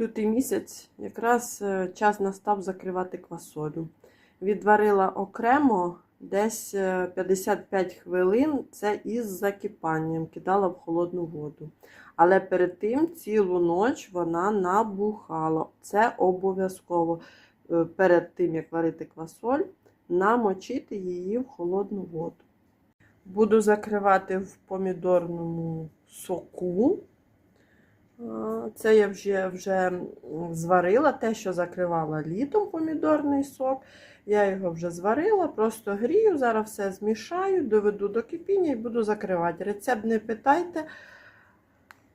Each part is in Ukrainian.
Лютий місяць якраз е, час настав закривати квасолю. Відварила окремо десь е, 55 хвилин. Це із закипанням, кидала в холодну воду. Але перед тим цілу ніч вона набухала. Це обов'язково е, перед тим, як варити квасоль, намочити її в холодну воду. Буду закривати в помідорному соку. Це я вже, вже зварила те, що закривала літом помідорний сок. Я його вже зварила, просто грію, зараз все змішаю, доведу до кипіння і буду закривати. Рецепт не питайте.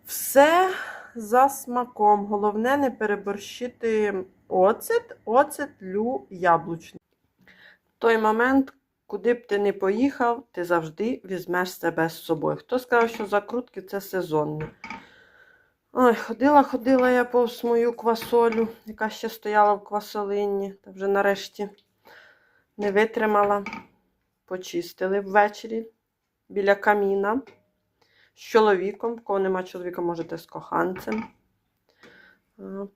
Все за смаком. Головне не переборщити оцет, оцет лю яблучний. Той момент, куди б ти не поїхав, ти завжди візьмеш себе з собою. Хто сказав, що закрутки це сезонні? Ой, ходила, ходила я повз мою квасолю, яка ще стояла в квасолині, та вже нарешті не витримала. Почистили ввечері біля каміна з чоловіком. Кого нема чоловіка, можете з коханцем.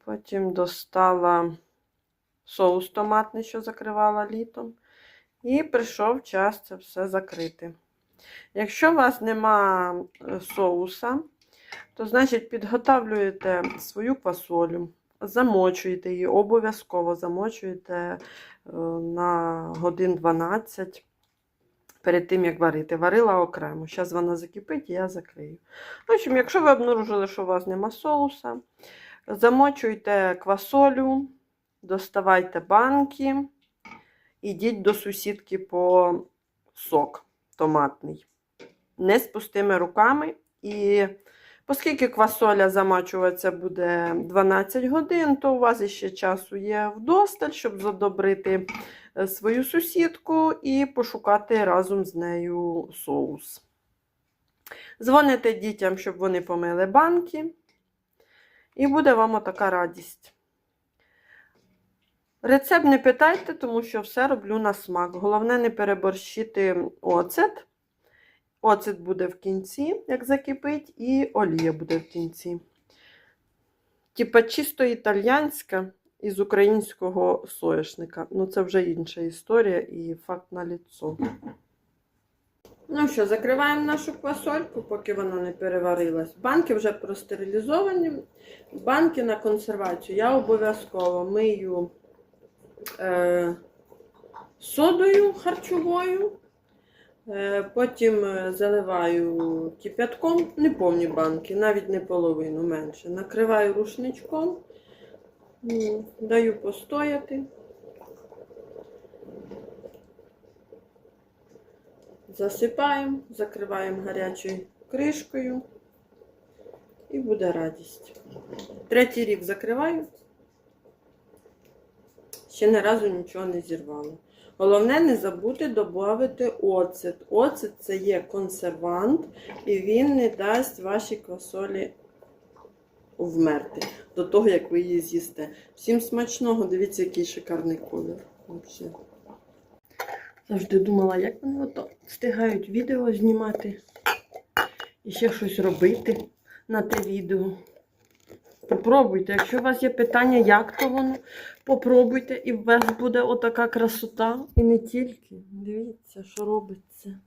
Потім достала соус томатний, що закривала літом. І прийшов час це все закрити. Якщо у вас нема е, соуса, то значить підготавлюєте свою квасолю, замочуєте її, обов'язково замочуєте е, на годин 12 перед тим, як варити. Варила окремо. Зараз вона закипить і я закрию. В общем, якщо ви обнаружили, що у вас нема соуса, замочуйте квасолю, доставайте банки, ідіть до сусідки по сок томатний. Не з пустими руками. І оскільки квасоля замачуватися буде 12 годин, то у вас ще часу є вдосталь, щоб задобрити е, свою сусідку і пошукати разом з нею соус. Дзвоните дітям, щоб вони помили банки. І буде вам отака радість. Рецепт не питайте, тому що все роблю на смак. Головне не переборщити оцет. Оцет буде в кінці, як закипить, і олія буде в кінці. Типа чисто італьянська із українського соєшника. Ну, це вже інша історія і факт на ліцо. Ну що, закриваємо нашу квасольку, поки вона не переварилась. Банки вже простерилізовані. Банки на консервацію я обов'язково мию е, содою харчовою. Е, Потім е, заливаю кип'ятком, не повні банки, навіть не половину менше. Накриваю рушничком, даю постояти. Засипаємо, закриваємо гарячою кришкою і буде радість. Третій рік закриваю. Ще ні разу нічого не зірвало. Головне не забути додати оцет. Оцет це є консервант, і він не дасть вашій квасолі вмерти до того, як ви її з'їсте. Всім смачного, дивіться, який шикарний колір. Завжди думала, як вони ото встигають відео знімати і ще щось робити на те відео. Попробуйте, якщо у вас є питання, як то воно, попробуйте, і у вас буде отака красота. І не тільки. Дивіться, що робиться.